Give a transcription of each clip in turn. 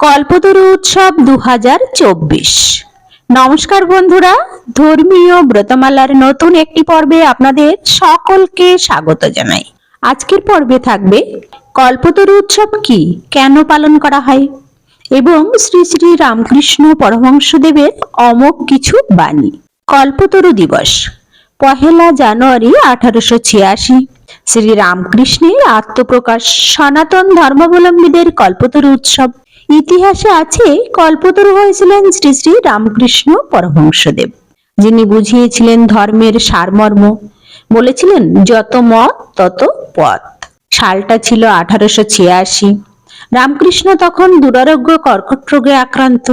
কল্পতরু উৎসব দু হাজার চব্বিশ। নমস্কার বন্ধুরা, ধর্মীয় ব্রতমালার নতুন একটি পর্বে আপনাদের সকলকে স্বাগত জানাই। আজকের পর্বে থাকবে, কল্পতরু উৎসব কি, কেন পালন করা হয়, এবং শ্রী শ্রী রামকৃষ্ণ পরমহংসদেবের অমোঘ কিছু বাণী। কল্পতরু দিবস, পহেলা জানুয়ারি আঠারোশো ছিয়াশি। শ্রী রামকৃষ্ণের আত্মপ্রকাশ সনাতন ধর্মাবলম্বীদের কল্পতরু উৎসব। ইতিহাসে আছে, কল্পতরু হয়েছিলেন শ্রী শ্রী রামকৃষ্ণ পরমহংসদেব, যিনি বুঝিয়েছিলেন ধর্মের সারমর্ম। বলেছিলেন, যত মত, তত পথ। সালটা ছিল আঠারোশো ছিয়াশি। রামকৃষ্ণ তখন দুরারোগ্য কর্কট রোগে আক্রান্ত।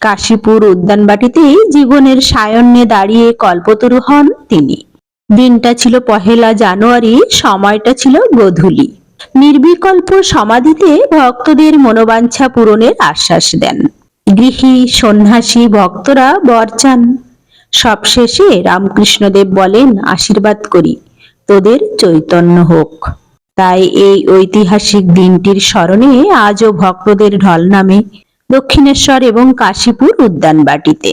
কাশীপুর উদ্যানবাটিতেই জীবনের সায়ন্যে দাঁড়িয়ে কল্পতরু হন তিনি। দিনটা ছিল পহেলা জানুয়ারি, সময়টা ছিল গোধূলি। নির্বিকল্প সমাধিতে ভক্তদের মনোবাঞ্ছা পূরণের আশ্বাস দেন। গৃহী, সন্ন্যাসী ভক্তরা বর চান। সবশেষে রামকৃষ্ণদেব বলেন, আশীর্বাদ করি, তোদের চৈতন্য হোক। তাই এই ঐতিহাসিক দিনটির স্মরণে আজও ভক্তদের ঢল নামে দক্ষিণেশ্বর এবং কাশীপুর উদ্যানবাটিতে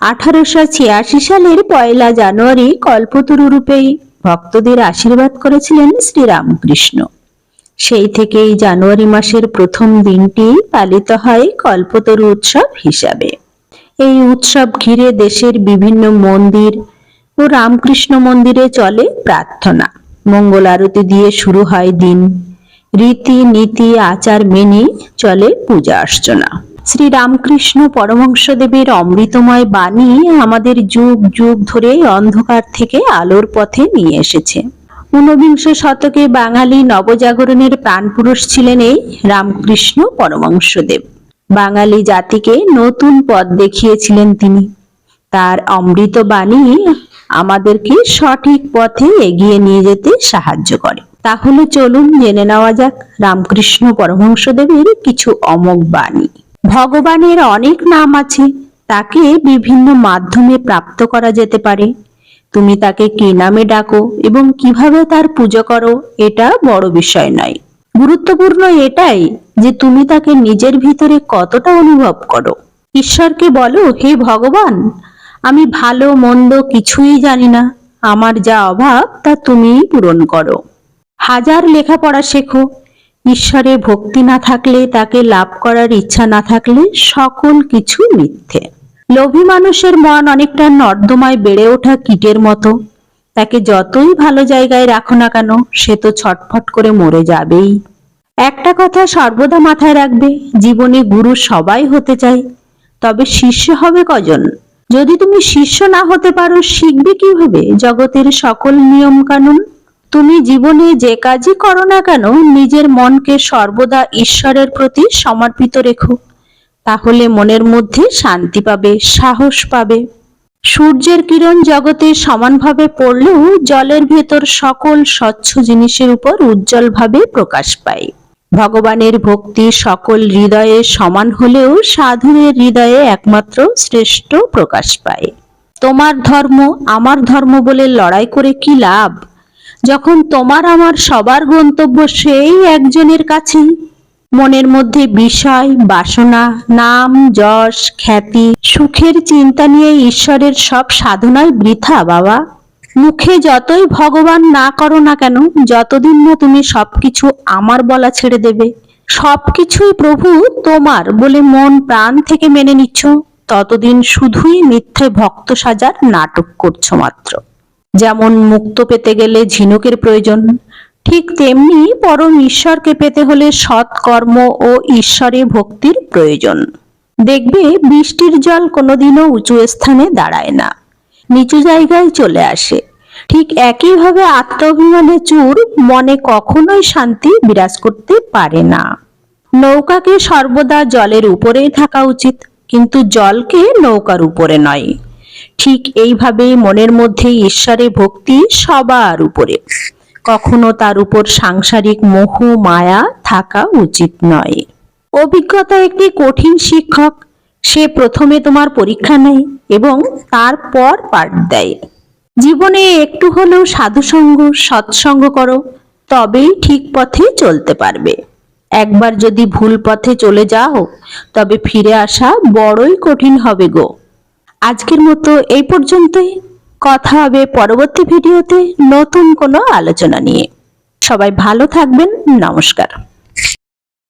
আঠারোশো ছিয়াশি সালের পয়লা জানুয়ারি কল্পতরু রূপে ভক্তদের আশীর্বাদ করেছিলেন শ্রীরামকৃষ্ণ। সেই থেকেই জানুয়ারি মাসের প্রথম দিনটি পালিত হয় কল্পতরু উৎসব হিসাবে। এই উৎসব ঘিরে দেশের বিভিন্ন মন্দির ও রামকৃষ্ণ মন্দিরে চলে প্রার্থনা। মঙ্গল আরতি দিয়ে শুরু হয় দিন। রীতি নীতি, আচার মেনে চলে পূজা অর্চনা। শ্রী রামকৃষ্ণ পরমহংসদেবের অমৃতময় বাণী আমাদের যুগ যুগ ধরে অন্ধকার থেকে আলোর পথে নিয়ে এসেছে। ঊনবিংশ শতকে বাঙালি নবজাগরণের প্রাণপুরুষ ছিলেন এই রামকৃষ্ণ পরমহংসদেব। বাঙালি জাতিকে নতুন পথ দেখিয়েছিলেন তিনি। তার অমৃত বাণী আমাদেরকে সঠিক পথে এগিয়ে নিয়ে যেতে সাহায্য করে। তাহলে চলুন জেনে নেওয়া যাক রামকৃষ্ণ পরমহংসদেবের কিছু অমোঘ বাণী। ভগবানের অনেক নাম আছে, তাকে বিভিন্ন মাধ্যমে প্রাপ্ত করা যেতে পারে। তুমি তাকে কি নামে ডাকো এবং কীভাবে তার পুজো করো, এটা বড় বিষয় নয়। গুরুত্বপূর্ণ এটাই যে তুমি তাকে নিজের ভিতরে কতটা অনুভব করো। ঈশ্বরকে বলো, হে ভগবান, আমি ভালো মন্দ কিছুই জানি না। আমার যা অভাব, তা তুমিই পূরণ করো। হাজার লেখাপড়া শেখো। ঈশ্বরে ভক্তি না থাকলে, তাকে লাভ করার ইচ্ছা না থাকলে সকল কিছু মিথ্যে। লোভী মানুষের মন অনেকটা নর্দমায় বেড়ে ওঠা কীটের মতো। তাকে যতই ভালো জায়গায় রাখো না কেন, সে তো ছটফট করে মরে যাবেই। একটা কথা সর্বদা মাথায় রাখবে, জীবনে গুরু সবাই হতে চায়, তবে শিষ্য হবে কজন? যদি তুমি শিষ্য না হতে পারো, শিখবে কীভাবে? জগতের সকল নিয়ম কানুন তুমি জীবনে যে কাজই করো না কেন, নিজের মনকে সর্বদা ঈশ্বরের প্রতি সমর্পিত রেখো। তাহলে মনের মধ্যে শান্তি পাবে, সাহস পাবে। সূর্যের কিরণ জগতে সমানভাবে পড়লেও জলের ভেতর সকল স্বচ্ছ জিনিসের উপর উজ্জ্বলভাবে প্রকাশ পায়। ভগবানের ভক্তি সকল হৃদয়ে সমান হলেও সাধুরের হৃদয়ে একমাত্র শ্রেষ্ঠ প্রকাশ পায়। তোমার ধর্ম আমার ধর্ম বলে লড়াই করে কি লাভ? যখন তোমার আমার সবার গন্তব্য সেই একজনের কাছেই মনের মধ্যে বিষয়, বাসনা, নাম, যশ, খ্যাতি, সুখের চিন্তা নিয়ে ঈশ্বরের সব সাধনায় বৃথা, বাবা। মুখে যতই ভগবান না করো না কেন, যতদিন না তুমি সবকিছু আমার বলা ছেড়ে দেবে। সবকিছুই প্রভু তোমার বলে মন প্রাণ থেকে মেনে নিচ্ছ। ততদিন শুধুই মিথ্যে ভক্ত সাজার নাটক করছ মাত্র। যেমন মুক্ত পেতে গেলে ঝিনুকের প্রয়োজন ঠিক তেমনি পরম ঈশ্বরকে পেতে হলে সৎ কর্ম ও ঈশ্বরে ভক্তির প্রয়োজন। দেখবে বৃষ্টির জল কোনোদিনও উঁচু স্থানে দাঁড়ায় না, নিচু জায়গায় চলে আসে। ঠিক একইভাবে আত্মাভিমানে চুর মনে কখনোই শান্তি বিরাজ করতে পারে না। নৌকাকে সর্বদা জলের উপরেই থাকা উচিত, কিন্তু জলকে নৌকার উপরে নয়। ঠিক এইভাবেই মনের মধ্যে ঈশ্বরে ভক্তি সবার উপরে। কখনো তার উপর সাংসারিক মোহ, মায়া থাকা উচিত নয়। অভিজ্ঞতা একটি কঠিন শিক্ষক। সে প্রথমে তোমার পরীক্ষা নেয় এবং তারপর পাঠ দেয়। জীবনে একটু হলেও সাধুসঙ্গ, সৎসঙ্গ করো, তবেই ঠিক পথে চলতে পারবে। একবার যদি ভুল পথে চলে যাও, তবে ফিরে আসা বড়ই কঠিন হবে গো। আজকের মতো এই পর্যন্তই। কথা হবে পরবর্তী ভিডিওতে নতুন কোনো আলোচনা নিয়ে। সবাই ভালো থাকবেন নমস্কার।